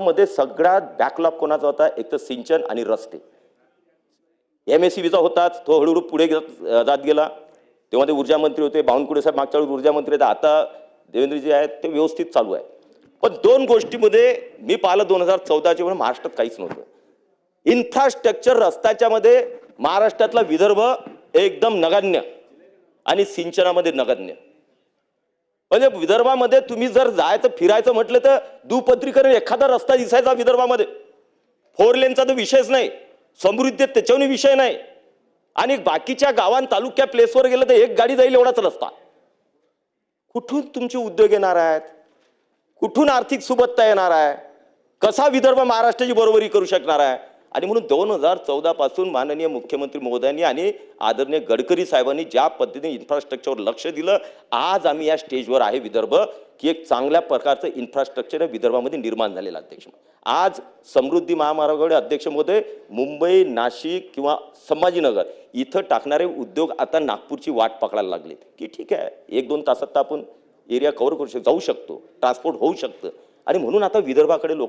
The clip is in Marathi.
मध्ये सगळ्यात बॅकलॉग कोणाचा होता? एक तर सिंचन आणि रस्ते. एम एस सी बीचा होताच. तो हळूहळू पुढे जात गेला. तेव्हा ते ऊर्जा मंत्री होते. बावनकुळे साहेब मागच्या वेळी ऊर्जा मंत्री होते. आता देवेंद्रजी आहेत ते व्यवस्थित चालू आहे. पण दोन गोष्टीमध्ये मी पाहिलं दोन हजार चौदाच्या वेळी महाराष्ट्रात काहीच नव्हतं. इन्फ्रास्ट्रक्चर रस्त्याच्या मध्ये महाराष्ट्रातला विदर्भ एकदम नगण्य आणि सिंचनामध्ये नगण्य. म्हणजे विदर्भामध्ये तुम्ही जर जायचं फिरायचं म्हटलं तर दुपत्रीकरण एखादा रस्ता दिसायचा विदर्भामध्ये. फोर लेनचा तर विषयच नाही. समृद्धी त्याच्यावर विषय नाही. आणि बाकीच्या गावां तालुक्या प्लेसवर गेलं तर एक गाडी जाईल एवढाच रस्ता. कुठून तुमचे उद्योग येणार आहेत? कुठून आर्थिक सुबत्ता येणार आहे? कसा विदर्भ महाराष्ट्राची बरोबरी करू शकणार आहे? आणि म्हणून दोन हजार चौदापासून माननीय मुख्यमंत्री महोदयांनी आणि आदरणीय गडकरी साहेबांनी ज्या पद्धतीने इन्फ्रास्ट्रक्चरवर लक्ष दिलं आज आम्ही या स्टेजवर आहे विदर्भ की एक चांगल्या प्रकारचं इन्फ्रास्ट्रक्चर विदर्भामध्ये निर्माण झालेलं अध्यक्ष आज समृद्धी महामार्गाकडे अध्यक्ष महोदय मुंबई नाशिक किंवा संभाजीनगर इथं टाकणारे उद्योग आता नागपूरची वाट पकडायला लागलेत. की ठीक आहे एक दोन तासात तर आपण एरिया कव्हर करू शक जाऊ शकतो ट्रान्सपोर्ट होऊ शकतं. आणि म्हणून आता विदर्भाकडे लोक